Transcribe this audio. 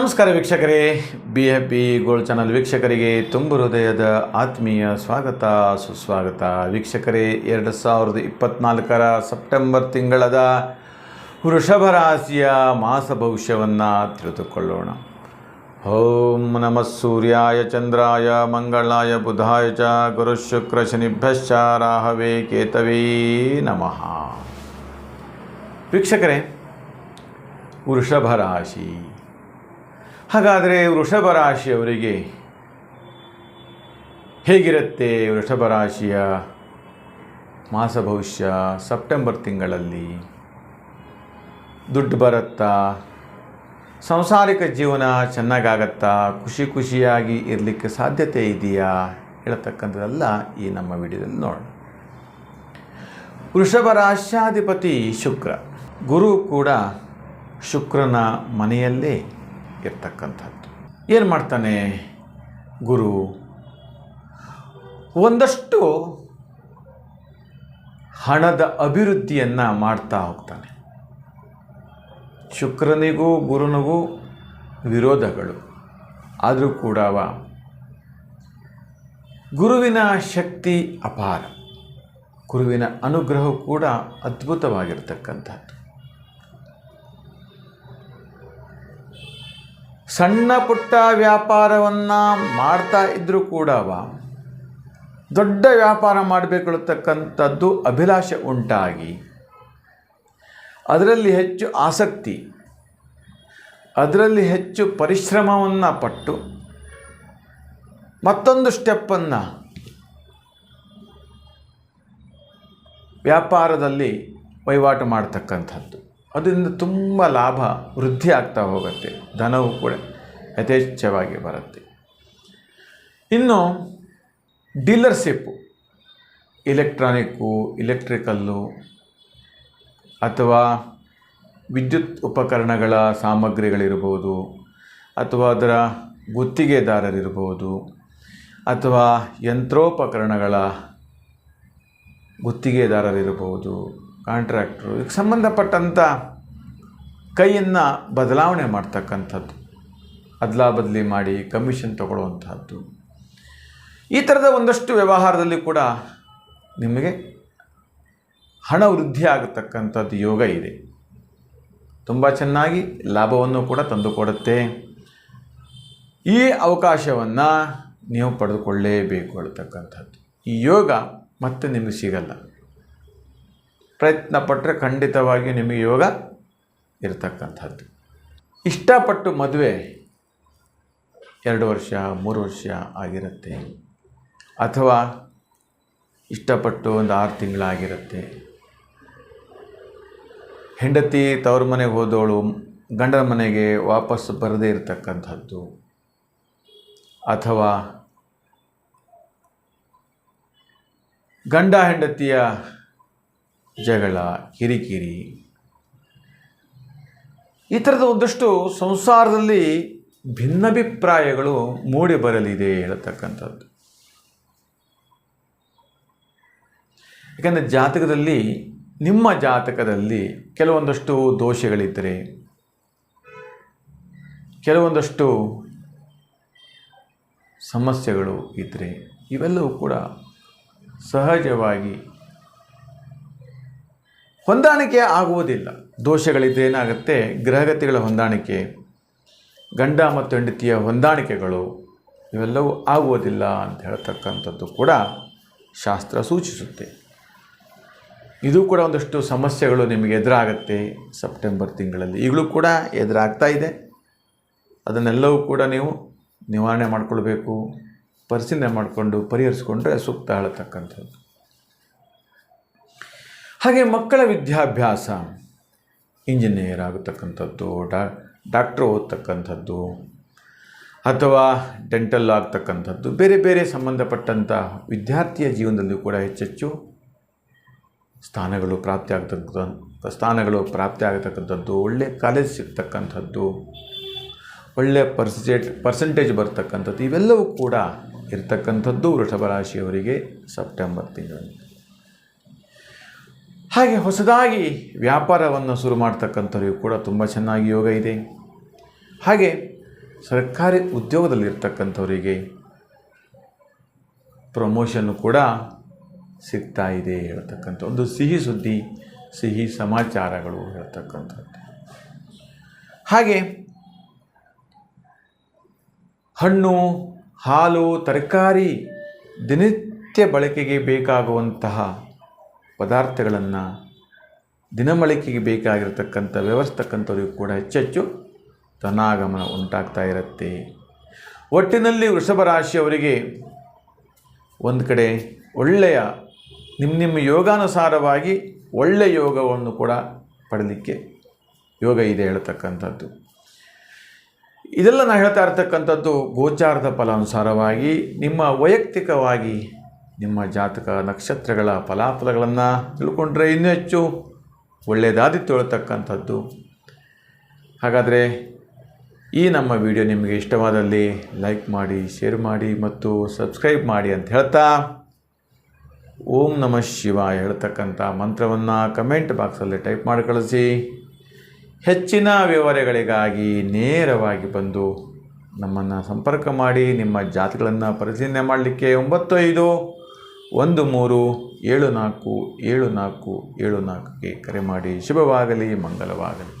ನಮಸ್ಕಾರ ವೀಕ್ಷಕರೇ. B F B gold channel ವೀಕ್ಷಕರಿಗೆ ತುಂಬು ಹೃದಯದ ಆತ್ಮೀಯ ಸ್ವಾಗತ, ಸುಸ್ವಾಗತ. ವೀಕ್ಷಕರೇ, ಎರಡು ಸಾವಿರದ ಇಪ್ಪತ್ನಾಲ್ಕರ ಸೆಪ್ಟೆಂಬರ್ ತಿಂಗಳದ ವೃಷಭ ರಾಶಿಯ ಮಾಸ ಭವಿಷ್ಯವನ್ನು ತಿಳಿದುಕೊಳ್ಳೋಣ. ಓಂ ನಮಃ ಸೂರ್ಯಾಯ, ಚಂದ್ರಾಯ, ಮಂಗಳಾಯ, ಬುಧಾಯ ಚ ಗುರುಶುಕ್ರ ಶನಿಭ್ಯಶ್ಚ, ರಾಹವೇ, ಕೇತವೇ ನಮಃ. ವೀಕ್ಷಕರೇ, ವೃಷಭ ರಾಶಿ. ಹಾಗಾದರೆ ವೃಷಭ ರಾಶಿಯವರಿಗೆ ಹೇಗಿರುತ್ತೆ ವೃಷಭ ರಾಶಿಯ ಮಾಸ ಭವಿಷ್ಯ ಸೆಪ್ಟೆಂಬರ್ ತಿಂಗಳಲ್ಲಿ? ದುಡ್ಡು ಬರುತ್ತಾ? ಸಂಸಾರಿಕ ಜೀವನ ಚೆನ್ನಾಗಾಗತ್ತಾ? ಖುಷಿ ಖುಷಿಯಾಗಿ ಇರಲಿಕ್ಕೆ ಸಾಧ್ಯತೆ ಇದೆಯಾ? ಹೇಳ್ತಕ್ಕಂಥದ್ದೆಲ್ಲ ಈ ನಮ್ಮ ವಿಡಿಯೋದಲ್ಲಿ ನೋಡೋಣ. ವೃಷಭ ರಾಶ್ಯಾಧಿಪತಿ ಶುಕ್ರ. ಗುರು ಕೂಡ ಶುಕ್ರನ ಮನೆಯಲ್ಲೇ ಇರ್ತಕ್ಕಂಥದ್ದು. ಏನು ಮಾಡ್ತಾನೆ ಗುರು? ಒಂದಷ್ಟು ಹಣದ ಅಭಿವೃದ್ಧಿಯನ್ನು ಮಾಡ್ತಾ ಹೋಗ್ತಾನೆ. ಶುಕ್ರನಿಗೂ ಗುರುನಿಗೂ ವಿರೋಧಗಳು. ಆದರೂ ಕೂಡ ಗುರುವಿನ ಶಕ್ತಿ ಅಪಾರ. ಗುರುವಿನ ಅನುಗ್ರಹ ಕೂಡ ಅದ್ಭುತವಾಗಿರ್ತಕ್ಕಂಥದ್ದು. ಸಣ್ಣ ಪುಟ್ಟ ವ್ಯಾಪಾರವನ್ನು ಮಾಡ್ತಾ ಇದ್ದರೂ ಕೂಡ ದೊಡ್ಡ ವ್ಯಾಪಾರ ಮಾಡಬೇಕಂತಕ್ಕಂಥದ್ದು ಅಭಿಲಾಷೆ ಉಂಟಾಗಿ, ಅದರಲ್ಲಿ ಹೆಚ್ಚು ಆಸಕ್ತಿ, ಅದರಲ್ಲಿ ಹೆಚ್ಚು ಪರಿಶ್ರಮವನ್ನು ಪಟ್ಟು ಮತ್ತೊಂದು ಸ್ಟೆಪ್ಪನ್ನು ವ್ಯಾಪಾರದಲ್ಲಿ ವಹಿವಾಟು ಮಾಡ್ತಕ್ಕಂಥದ್ದು. ಅದರಿಂದ ತುಂಬ ಲಾಭ ವೃದ್ಧಿ ಆಗ್ತಾ ಹೋಗುತ್ತೆ, ಧನವು ಕೂಡ ಯಥೇಚ್ಛವಾಗಿ ಬರುತ್ತೆ. ಇನ್ನು ಡೀಲರ್ಶಿಪ್ಪು ಇಲೆಕ್ಟ್ರಾನಿಕ್ಕು ಇಲೆಕ್ಟ್ರಿಕಲ್ಲು ಅಥವಾ ವಿದ್ಯುತ್ ಉಪಕರಣಗಳ ಸಾಮಗ್ರಿಗಳಿರ್ಬೋದು ಅಥವಾ ಅದರ ಗುತ್ತಿಗೆದಾರರಿರ್ಬೋದು ಅಥವಾ ಯಂತ್ರೋಪಕರಣಗಳ ಗುತ್ತಿಗೆದಾರರಿರ್ಬೋದು ಕಾಂಟ್ರಾಕ್ಟ್ರು. ಇದಕ್ಕೆ ಸಂಬಂಧಪಟ್ಟಂಥ ಕೈಯನ್ನು ಬದಲಾವಣೆ ಮಾಡ್ತಕ್ಕಂಥದ್ದು. ಅದಲಾ ಬದಲಿ ಮಾಡಿ ಕಮಿಷನ್ ತಗೊಳ್ಳುವಂಥದ್ದು ಈ ಥರದ ಒಂದಷ್ಟು ವ್ಯವಹಾರದಲ್ಲಿ ಕೂಡ ನಿಮಗೆ ಹಣ ವೃದ್ಧಿ ಆಗತಕ್ಕಂಥದ್ದು ಯೋಗ ಇದೆ. ತುಂಬ ಚೆನ್ನಾಗಿ ಲಾಭವನ್ನು ಕೂಡ ತಂದುಕೊಡುತ್ತೆ. ಈ ಅವಕಾಶವನ್ನು ನೀವು ಪಡೆದುಕೊಳ್ಳೇಬೇಕು ಹೇಳ್ತಕ್ಕಂಥದ್ದು ಈ ಯೋಗ ಮತ್ತೆ ನಿಮಗೆ ಸಿಗಲ್ಲ. ಪ್ರಯತ್ನ ಪಟ್ಟರೆ ಖಂಡಿತವಾಗಿ ನಿಮಗೆ ಯೋಗ ಇರತಕ್ಕಂಥದ್ದು. ಇಷ್ಟಪಟ್ಟು ಮದುವೆ ಎರಡು ವರ್ಷ, ಮೂರು ವರ್ಷ ಆಗಿರುತ್ತೆ. ಅಥವಾ ಇಷ್ಟಪಟ್ಟು ಒಂದು ಆರು ತಿಂಗಳಾಗಿರುತ್ತೆ. ಹೆಂಡತಿ ತವ್ರ ಮನೆಗೆ ಹೋದವಳು ಗಂಡನ ಮನೆಗೆ ವಾಪಸ್ ಬರದೇ ಇರತಕ್ಕಂಥದ್ದು. ಅಥವಾ ಗಂಡ ಹೆಂಡತಿಯ ಜಗಳ, ಕಿರಿಕಿರಿ. ಈ ಥರದ ಒಂದಷ್ಟು ಸಂಸಾರದಲ್ಲಿ ಭಿನ್ನಾಭಿಪ್ರಾಯಗಳು ಮೂಡಿ ಬರಲಿದೆ ಹೇಳತಕ್ಕಂಥದ್ದು. ಯಾಕಂದರೆ ಜಾತಕದಲ್ಲಿ, ನಿಮ್ಮ ಜಾತಕದಲ್ಲಿ ಕೆಲವೊಂದಷ್ಟು ದೋಷಗಳಿದ್ದರೆ, ಕೆಲವೊಂದಷ್ಟು ಸಮಸ್ಯೆಗಳು ಇದ್ದರೆ, ಇವೆಲ್ಲವೂ ಕೂಡ ಸಹಜವಾಗಿ ಹೊಂದಾಣಿಕೆ ಆಗುವುದಿಲ್ಲ. ದೋಷಗಳಿದ್ದರೆ ಏನಾಗುತ್ತೆ? ಗ್ರಹಗತಿಗಳ ಹೊಂದಾಣಿಕೆ, ಗಂಡ ಮತ್ತು ಹೆಂಡತಿಯ ಹೊಂದಾಣಿಕೆಗಳು ಇವೆಲ್ಲವೂ ಆಗುವುದಿಲ್ಲ ಅಂತ ಹೇಳ್ತಕ್ಕಂಥದ್ದು ಕೂಡ ಶಾಸ್ತ್ರ ಸೂಚಿಸುತ್ತೆ. ಇದು ಕೂಡ ಒಂದಷ್ಟು ಸಮಸ್ಯೆಗಳು ನಿಮಗೆ ಎದುರಾಗುತ್ತೆ ಸೆಪ್ಟೆಂಬರ್ ತಿಂಗಳಲ್ಲಿ. ಈಗಲೂ ಕೂಡ ಎದುರಾಗ್ತಾ ಇದೆ. ಅದನ್ನೆಲ್ಲವೂ ಕೂಡ ನೀವು ನಿವಾರಣೆ ಮಾಡಿಕೊಳ್ಬೇಕು, ಪರಿಶೀಲನೆ ಮಾಡಿಕೊಂಡು ಪರಿಹರಿಸ್ಕೊಂಡ್ರೆ ಸೂಕ್ತ ಹೇಳತಕ್ಕಂಥದ್ದು. ಹಾಗೆ ಮಕ್ಕಳ ವಿದ್ಯಾಭ್ಯಾಸ. ಇಂಜಿನಿಯರ್ ಆಗತಕ್ಕಂಥದ್ದು, ಡಾ, ಡಾಕ್ಟ್ರ್ ಓದ್ತಕ್ಕಂಥದ್ದು, ಅಥವಾ ಡೆಂಟಲ್ ಆಗ್ತಕ್ಕಂಥದ್ದು, ಬೇರೆ ಬೇರೆ ಸಂಬಂಧಪಟ್ಟಂಥ ವಿದ್ಯಾರ್ಥಿಯ ಜೀವನದಲ್ಲೂ ಕೂಡ ಹೆಚ್ಚೆಚ್ಚು ಸ್ಥಾನಗಳು ಪ್ರಾಪ್ತಿ ಆಗ್ತಕ್ಕಂಥ, ಸ್ಥಾನಗಳು ಪ್ರಾಪ್ತಿ ಆಗತಕ್ಕಂಥದ್ದು ಒಳ್ಳೆಯ ಕಾಲೇಜ್ ಸಿಗ್ತಕ್ಕಂಥದ್ದು ಒಳ್ಳೆಯ ಪರ್ಸೆಂಟೇಜ್ ಪರ್ಸೆಂಟೇಜ್ ಬರ್ತಕ್ಕಂಥದ್ದು, ಇವೆಲ್ಲವೂ ಕೂಡ ಇರ್ತಕ್ಕಂಥದ್ದು ವೃಷಭ ರಾಶಿಯವರಿಗೆ ಸೆಪ್ಟೆಂಬರ್ ತಿಂಗಳಲ್ಲಿ ಹಾಗೆ ಹೊಸದಾಗಿ ವ್ಯಾಪಾರವನ್ನು ಶುರು ಮಾಡ್ತಕ್ಕಂಥವ್ರಿಗೂ ಕೂಡ ತುಂಬ ಚೆನ್ನಾಗಿ ಯೋಗ ಇದೆ. ಹಾಗೆ ಸರ್ಕಾರಿ ಉದ್ಯೋಗದಲ್ಲಿರ್ತಕ್ಕಂಥವರಿಗೆ ಪ್ರಮೋಷನ್ನು ಕೂಡ ಸಿಗ್ತಾ ಇದೆ ಹೇಳ್ತಕ್ಕಂಥ ಒಂದು ಸಿಹಿ ಸುದ್ದಿ, ಸಿಹಿ ಸಮಾಚಾರಗಳು ಹೇಳ್ತಕ್ಕಂಥದ್ದು. ಹಾಗೆ ಹಣ್ಣು, ಹಾಲು, ತರಕಾರಿ ದಿನನಿತ್ಯ ಬಳಕೆಗೆ ಬೇಕಾಗುವಂತಹ ಪದಾರ್ಥಗಳನ್ನು ದಿನಬಳಕೆಗೆ ಬೇಕಾಗಿರತಕ್ಕಂಥ ವ್ಯವಸ್ಥಕ್ಕಂಥವ್ರಿಗೂ ಕೂಡ ಹೆಚ್ಚೆಚ್ಚು ಧನಾಗಮನ ಉಂಟಾಗ್ತಾ ಇರುತ್ತೆ. ಒಟ್ಟಿನಲ್ಲಿ ವೃಷಭ ರಾಶಿಯವರಿಗೆ ಒಂದು ಕಡೆ ಒಳ್ಳೆಯ ನಿಮ್ಮ ನಿಮ್ಮ ಯೋಗಾನುಸಾರವಾಗಿ ಒಳ್ಳೆಯ ಯೋಗವನ್ನು ಕೂಡ ಪಡಲಿಕ್ಕೆ ಯೋಗ ಇದೆ ಹೇಳ್ತಕ್ಕಂಥದ್ದು. ಇದೆಲ್ಲ ನಾನು ಹೇಳ್ತಾ ಇರ್ತಕ್ಕಂಥದ್ದು ಗೋಚಾರದ ಫಲಾನುಸಾರವಾಗಿ ನಿಮ್ಮ ವೈಯಕ್ತಿಕವಾಗಿ ನಿಮ್ಮ ಜಾತಕ ನಕ್ಷತ್ರಗಳ ಫಲಾಫಲಗಳನ್ನು ತಿಳ್ಕೊಂಡ್ರೆ ಇನ್ನೂ ಹೆಚ್ಚು ಒಳ್ಳೆಯದಾದಿ ತೊಳ್ತಕ್ಕಂಥದ್ದು. ಹಾಗಾದರೆ ಈ ನಮ್ಮ ವಿಡಿಯೋ ನಿಮಗೆ ಇಷ್ಟವಾದಲ್ಲಿ ಲೈಕ್ ಮಾಡಿ, ಶೇರ್ ಮಾಡಿ ಮತ್ತು ಸಬ್ಸ್ಕ್ರೈಬ್ ಮಾಡಿ ಅಂತ ಹೇಳ್ತಾ ಓಂ ನಮಃ ಶಿವ ಹೇಳ್ತಕ್ಕಂಥ ಮಂತ್ರವನ್ನು ಕಮೆಂಟ್ ಬಾಕ್ಸಲ್ಲಿ ಟೈಪ್ ಮಾಡಿ ಕಳಿಸಿ. ಹೆಚ್ಚಿನ ವಿವರಗಳಿಗಾಗಿ ನೇರವಾಗಿ ಬಂದು ನಮ್ಮನ್ನು ಸಂಪರ್ಕ ಮಾಡಿ, ನಿಮ್ಮ ಜಾತಿಗಳನ್ನು ಪರಿಶೀಲನೆ ಮಾಡಲಿಕ್ಕೆ ಒಂಬತ್ತು ಐದು ಒಂದು ಮೂರು ಏಳು ನಾಲ್ಕು ಏಳು ನಾಲ್ಕು ಏಳು ನಾಲ್ಕಕ್ಕೆ ಕರೆ ಮಾಡಿ. ಶುಭವಾಗಲಿ ಮಂಗಲವಾಗಲಿ